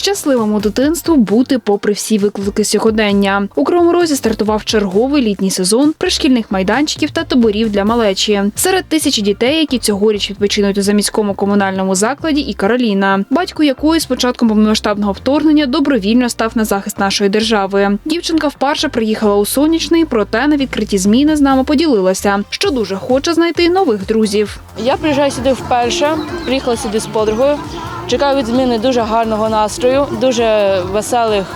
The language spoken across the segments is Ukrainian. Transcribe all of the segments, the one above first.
щасливому дитинству бути попри всі виклики сьогодення. У Кривому Розі стартував черговий літній сезон пришкільних майданчиків та таборів для малечі. Серед тисячі дітей, які цьогоріч відпочинуть у заміському комунальному закладі, і Кароліна, батько якої з початком повномасштабного вторгнення добровільно став на захист нашої держави. Дівчинка вперше приїхала у сонячний, проте на відкритті зміни з нами поділилася, що дуже хоче знайти нових друзів. Я приїжджаю сюди вперше, приїхала сюди з подругою. Чекаю від зміни дуже гарного настрою, дуже веселих.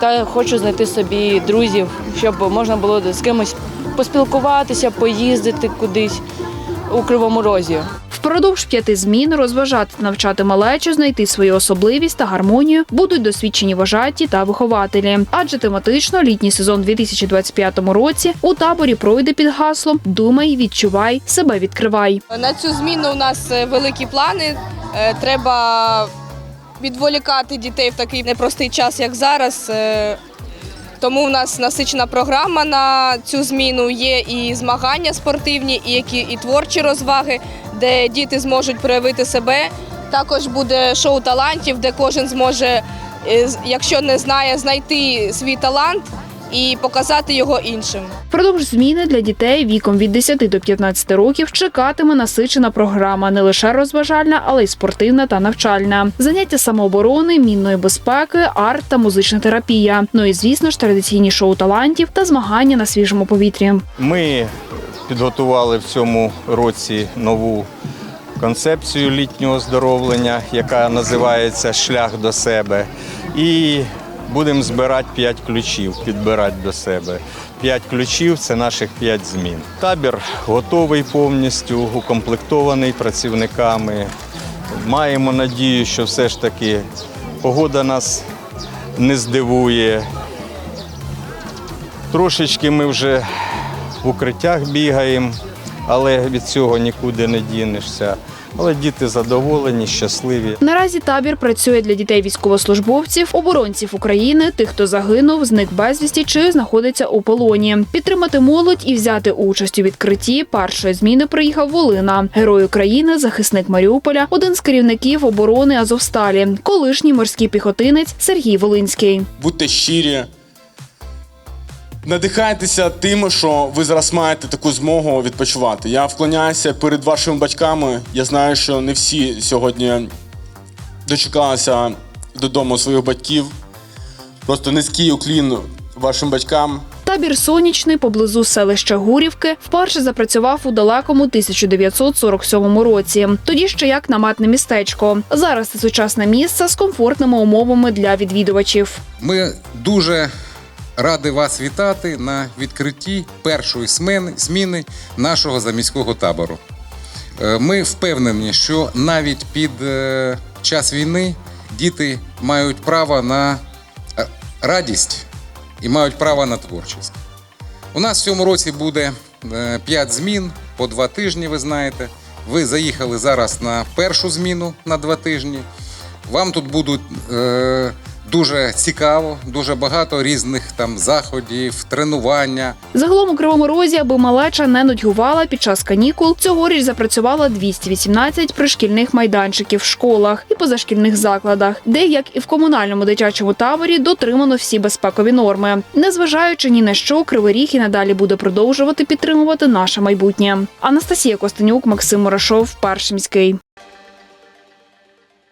Та хочу знайти собі друзів, щоб можна було з кимось поспілкуватися, поїздити кудись у Кривому Розі. Впродовж п'яти змін розважати навчати малечу, знайти свою особливість та гармонію будуть досвідчені вожаті та вихователі. Адже тематично літній сезон у 2025 році у таборі пройде під гаслом Думай, відчувай, себе відкривай. На цю зміну у нас е, великі плани. Е, Треба відволікати дітей в такий непростий час, як зараз. Е, Тому в нас насичена програма на цю зміну. Є і змагання спортивні, і які і творчі розваги, де діти зможуть проявити себе. Також буде шоу талантів, де кожен зможе, е, якщо не знає, знайти свій талант і показати його іншим. Впродовж зміни для дітей віком від 10 до 15 років чекатиме насичена програма, не лише розважальна, але й спортивна та навчальна. Заняття самооборони, мінної безпеки, арт та музична терапія. Ну і звісно ж традиційні шоу талантів та змагання на свіжому повітрі. Ми підготували в цьому році нову концепцію літнього оздоровлення, яка називається Шлях до себе. І будемо збирати 5 ключів, підбирати до себе. 5 ключів це наших 5 змін. Табір готовий повністю, укомплектований працівниками. Маємо надію, що все ж таки погода нас не здивує. Трошечки ми вже в укриттях бігаємо, але від цього нікуди не дінешся. Але діти задоволені, щасливі. Наразі табір працює для дітей військовослужбовців, оборонців України, тих, хто загинув, зник безвісті чи знаходиться у полоні. Підтримати молодь і взяти участь у відкритті першої зміни приїхав Волина, герой України, захисник Маріуполя, один з керівників оборони Азовсталі, колишній морський піхотинець Сергій Волинський. будьте щирі. Надихайтеся тим, що ви зараз маєте таку змогу відпочивати. Я вклоняюся перед вашими батьками. Я знаю, що не всі сьогодні дочекалися додому своїх батьків. Просто низький уклін вашим батькам. Табір сонячний поблизу селища Гурівки вперше запрацював у далекому 1947 році. Тоді ще як наметне містечко. Зараз це сучасне місце з комфортними умовами для відвідувачів. Ми дуже раді вас вітати на відкритті першої зміни, нашого заміського табору. Е, Ми впевнені, що навіть під е, час війни діти мають право на е, радість і мають право на творчість. У нас в цьому році буде 5 змін по 2 тижні, ви знаєте. Ви заїхали зараз на першу зміну на 2 тижні. Вам тут будуть дуже цікаво, дуже багато різних там заходів, тренування. Загалом у Кривому Розі, аби малеча не нудьгувала під час канікул, цьогоріч запрацювало 218 пришкільних майданчиків в школах і позашкільних закладах, де, як і в комунальному дитячому таборі, дотримано всі безпекові норми. Незважаючи ні на що, Кривий Ріг і надалі буде продовжувати підтримувати наше майбутнє. Анастасія Костенюк, Максим Мурашов, Перший міський.